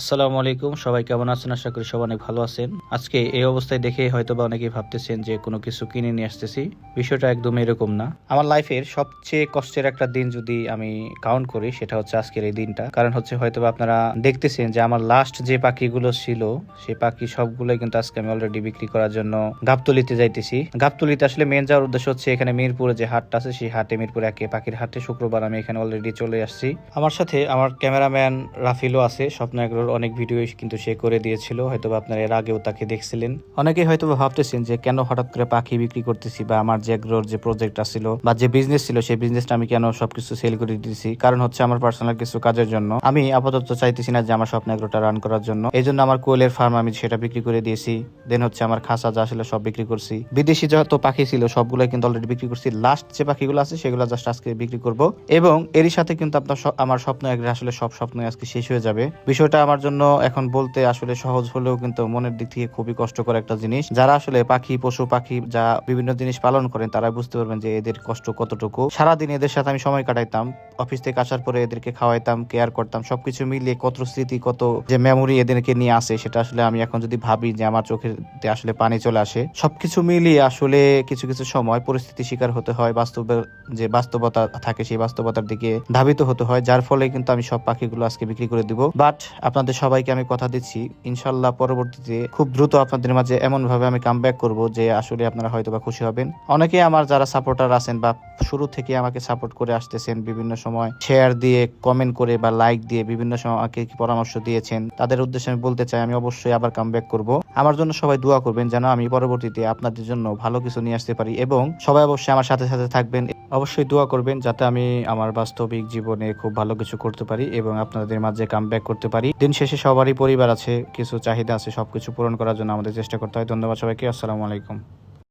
আসসালামু আলাইকুম, সবাই কেমন আছেন? আশা করি সবাই অনেক ভালো আছেন। আজকে এই অবস্থায় দেখে হয়তো বা অনেকেই ভাবতেছেন যে কোনো কিছু কিনে নিয়ে আসতেছি। বিষয়টা একদম এরকম না। আমার লাইফের সবচেয়ে কষ্টের একটা দিন যদি আমি কাউন্ট করি, সেটা হচ্ছে আজকের এই দিনটা। কারণ হচ্ছে হয়তো আপনারা দেখতেছেন যে আমার লাস্ট যে পাখিগুলো ছিল সেই পাখি সবগুলোই কিন্তু আজকে আমি অলরেডি বিক্রি করার জন্য গাবতলিতে যাইতেছি। গাবতলিতে আসলে মেন যাওয়ার উদ্দেশ্য হচ্ছে এখানে মিরপুরে যে হাটটা আছে, সেই হাটে মিরপুর একে পাখির হাটে শুক্রবার আমি এখানে অলরেডি চলে আসছি। আমার সাথে আমার ক্যামেরাম্যান রাফিলও আছে, স্বপ্ন অনেক ভিডিও কিন্তু সে করে দিয়েছিল হয়তো আপনারা এর আগেও তাকে দেখছিলেন। অনেকেই হয়তো ভাবতেছেন যে কেন হঠাৎ করে পাখি বিক্রি করতেছি বা আমার যে এগ্রোর যে প্রজেক্ট ছিল বা যে বিজনেস ছিল, সেই বিজনেসটা আমি কেন সবকিছু সেল করে দিয়েছি কারণ হচ্ছে আমার পার্সোনাল কিছু কাজের জন্য। আমি আপাতত চাইতেছি না যে আমার স্বপ্ন এগ্রোটা রান করার জন্য। এই জন্য আমার কোয়েলের ফার্ম আমি সেটা বিক্রি করে দিয়েছি। দেন হচ্ছে আমার খাসা যা ছিল সব বিক্রি করছি। বিদেশি যত পাখি ছিল সবগুলো কিন্তু অলরেডি বিক্রি করছি। লাস্ট যে পাখিগুলো আছে, সেগুলো জাস্ট আজকে বিক্রি করব। এবং এরই সাথে কিন্তু আপনার আমার স্বপ্ন আসলে সব স্বপ্নই আজকে শেষ হয়ে যাবে। বিষয়টা আমার জন্য এখন বলতে আসলে সহজ হলেও কিন্তু মনের দিক থেকে খুবই কষ্টকর একটা জিনিস। যারা আসলে পাখি, পশু, পাখি যা বিভিন্ন জিনিস পালন করেন, তারা বুঝতে পারবেন যে এদের কষ্ট কতটুকু। সারাদিন এদের সাথে আমি সময় কাটাইতাম। অফিস থেকে আসার পরে এদেরকে খাওয়াইতাম কেয়ার করতাম। সবকিছু মিলিয়ে কত স্মৃতি, কত যে মেমোরি এদেরকে নিয়ে আসে, সেটা আসলে আমি এখন যদি ভাবি যে আমার চোখের আসলে পানি চলে আসে, সবকিছু মিলিয়ে আসলে কিছু কিছু সময় পরিস্থিতি শিকার হতে হয় বাস্তবের যে বাস্তবতা থাকে সেই বাস্তবতার দিকে ধাবিত হতে হয়, যার ফলে কিন্তু আমি সব পাখিগুলো আজকে বিক্রি করে দিব। বাট আপনাদের সবাইকে আমি কথা দিচ্ছি। ইনশাল্লাহ পরবর্তীতে খুব দ্রুত আপনাদের মাঝে এমন ভাবে আমি কাম ব্যাক করব যে আসলে আপনারা হয়তো বা খুশি হবেন। অনেকে আমার যারা সাপোর্টার আছেন বা শুরু থেকে আমাকে সাপোর্ট করে আসতেছেন বিভিন্ন সময় শেয়ার দিয়ে কমেন্ট করে বা লাইক দিয়ে বিভিন্ন সময় আমাকে পরামর্শ দিয়েছেন, তাদের উদ্দেশ্যে আমি বলতে চাই, আমি অবশ্যই আবার কাম ব্যাক করব। আমার জন্য সবাই দোয়া করবেন যেন আমি পরবর্তীতে আপনাদের জন্য ভালো কিছু নিয়ে আসতে পারি এবং সবাই অবশ্যই আমার সাথে সাথে থাকবেন। অবশ্যই দোয়া করবেন যাতে আমি আমার বাস্তবিক জীবনে খুব ভালো কিছু করতে পারি এবং আপনাদের মাঝে কাম ব্যাক করতে পারি। দিন শেষে সবারই পরিবার আছে, কিছু চাহিদা আছে সব কিছু পূরণ করার জন্য আমাদের চেষ্টা করতে হয়। ধন্যবাদ সবাইকে, আসসালামু আলাইকুম।